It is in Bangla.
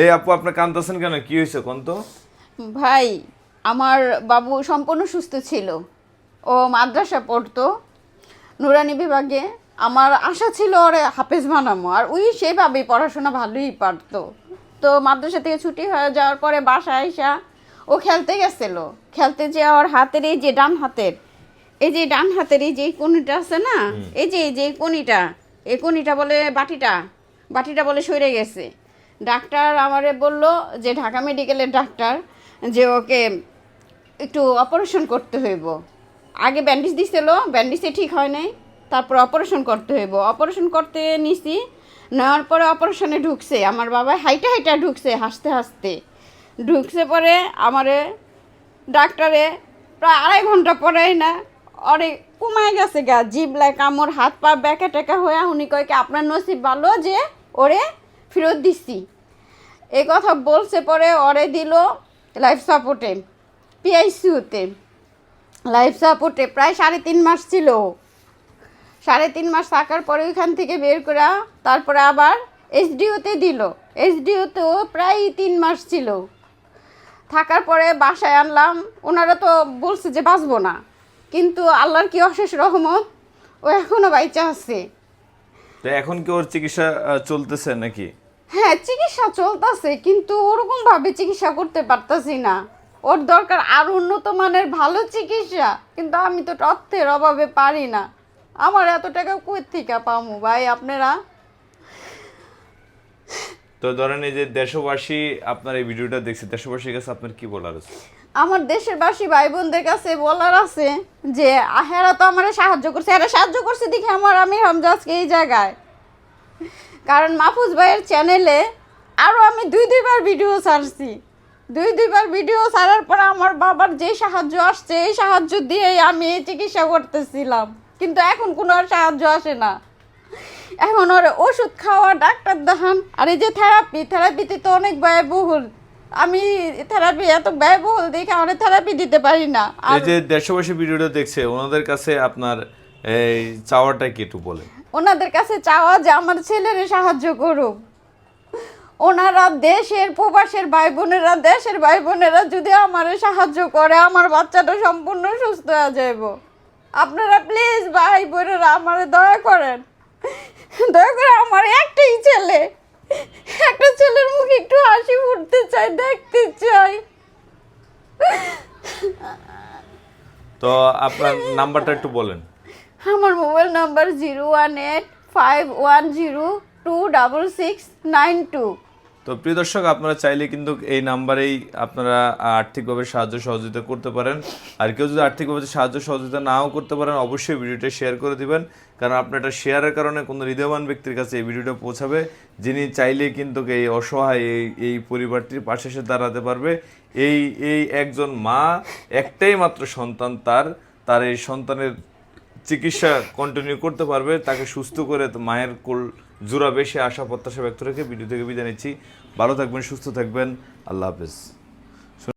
এই আপু আপনি কান্দতেছেন কেন? কি হয়েছে কোন তো? ভাই আমার বাবু সম্পূর্ণ সুস্থ ছিল। ও মাদ্রাসা পড়তো নুরানি বিভাগে। আমার আশা ছিল ওরে হাফেজ বানামো আর ওই সেভাবেই পড়াশোনা ভালোই পারতো। তো মাদ্রাসা থেকে ছুটি হয়ে যাওয়ার পরে বাসায় আইসা ও খেলতে গেছিল। খেলতে যে ওর হাতের এই যে ডান হাতের এই যে ডান হাতের এই যে কোনিটা আছে না এই যে এই যে কোনিটা এই কোনিটা বলে বাটিটা বাটিটা বলে সরে গেছে। ডাক্তার আমারে বলল যে, ঢাকা মেডিকেলের ডাক্তার, যে ওকে একটু অপারেশন করতে হইব। আগে ব্যান্ডেজ দিছিল, ব্যান্ডেজে ঠিক হয় নাই, তারপর অপারেশন করতে হইব। অপারেশন করতে নিছি, নেওয়ার পরে অপারেশনে ঢুকছে। আমার বাবা হাইটা হাইটা ঢুকছে, হাসতে হাসতে। ঢুকছে পরে আমারে ডাক্তারে প্রায় আড়াই ঘণ্টা পরেই না, অরে কমায় গেছে গা জিবলায় কামড় হাত পা ব্যাকা টেকা হয়ে উনি কয় কি, আপনার নসিব ভালো যে, ওরে ফেরত দিচ্ছি এই কথা বলছে পরে ওরে দিল লাইফ সাপোর্টে পিআইসিউতে লাইফ সাপোর্টে প্রায় সাড়ে তিন মাস ছিল। সাড়ে তিন মাস থাকার পরে ওইখান থেকে বের করা তারপরে আবার এইচডিওতে দিল। এইচডিওতেও প্রায় তিন মাস ছিল। থাকার পরে বাসায় আনলাম। ওনারা তো বলছে যে বাঁচবো না। কিন্তু আল্লাহর কি অশেষ রহমত, ও এখনও বাইচা আছে। তো এখন কি ওর চিকিৎসা চলতেছে নাকি? হ্যাঁ চিকিৎসা চলতেছে, কিন্তু ওরকম ভাবে চিকিৎসা করতে পারতাছি না। ওর দরকার আর উন্নত মানের ভালো চিকিৎসা, কিন্তু আমি তো অর্থের অভাবে পারি না। আমার এত টাকা কই থেকে পামু ভাই আপনারা? তো ধরেন এই যে দেশবাসী আপনার এই ভিডিওটা দেখছে, দেশবাসীর কাছে আপনার কি বলার আছে? আমার দেশের বাসী ভাই বোনদের কাছে বলার আছে যে আহেরা তো আমার সাহায্য করছে এরা সাহায্য করছে দেখে আমার আমি হামজা আজকে এই জায়গায়। কারণ মাহফুজ ভাইয়ের চ্যানেলে আরও আমি দুই, দুইবার ভিডিও ছাড়ছি। দুই, দুইবার ভিডিও ছাড়ার পর আমার বাবার যে সাহায্য আসছে, এই সাহায্য দিয়েই আমি চিকিৎসা করতেছিলাম। কিন্তু এখন কোনো আর সাহায্য আসে না। এখন ওর ওষুধ খাওয়া ডাক্তার দেখান। আর এই যে থেরাপি থেরাপিতে তো অনেক ব্যয়বহুল। আমি থেরাপি এত ব্যয়বহুল দেখে আমার থেরাপি দিতে পারি না। এই যে দেশবাসী ভিডিওটা দেখছে ওনাদের কাছে আপনার এই চাওয়াটা কি একটু বলে ওনাদের কাছে চাওয়া যে আমার ছেলেরে সাহায্য করুক। ওনারা দেশের প্রবাসের ভাই বোনেরা দেশের ভাই বোনেরা যদি আমার সাহায্য করে আমার বাচ্চাটা সম্পূর্ণ সুস্থ হয়ে যাইব। আপনারা প্লিজ ভাই বোনেরা আমার দয়া করেন। দয়া করে আমার একটাই ছেলে। একটা ছেলের মুখে একটু হাসি ফুটতে চাই দেখতে চাই। তো আপনার নাম্বারটা একটু বলেন। আমার mobile number zero one eight five one zero two double six nine two. তো প্রিয় দর্শক, আপনারা চাইলে কিন্তু এই নাম্বারেই আপনারা আর্থিকভাবে সাহায্য সহযোগিতা করতে পারেন। আর কেউ যদি আর্থিকভাবে সাহায্য সহযোগিতা নাও করতে পারেন, অবশ্যই ভিডিওটা শেয়ার করে দিবেন। কারণ আপনার এটা শেয়ারের কারণে কোনো হৃদয়বান ব্যক্তির কাছে এই ভিডিওটা পৌঁছাবে, যিনি চাইলে কিন্তু এই অসহায় এই এই পরিবারটির পাশে এসে দাঁড়াতে পারবে। এই এই একজন মা, একটাই মাত্র সন্তান তার তার এই সন্তানের চিকিৎসা কন্টিনিউ করতে পারবে, তাকে সুস্থ করে মায়ের কোল জোড়া বেশি আশা প্রত্যাশা ব্যক্ত রেখে ভিডিও থেকে বিদায় নিচ্ছি। ভালো থাকবেন, সুস্থ থাকবেন। আল্লাহ হাফেজ।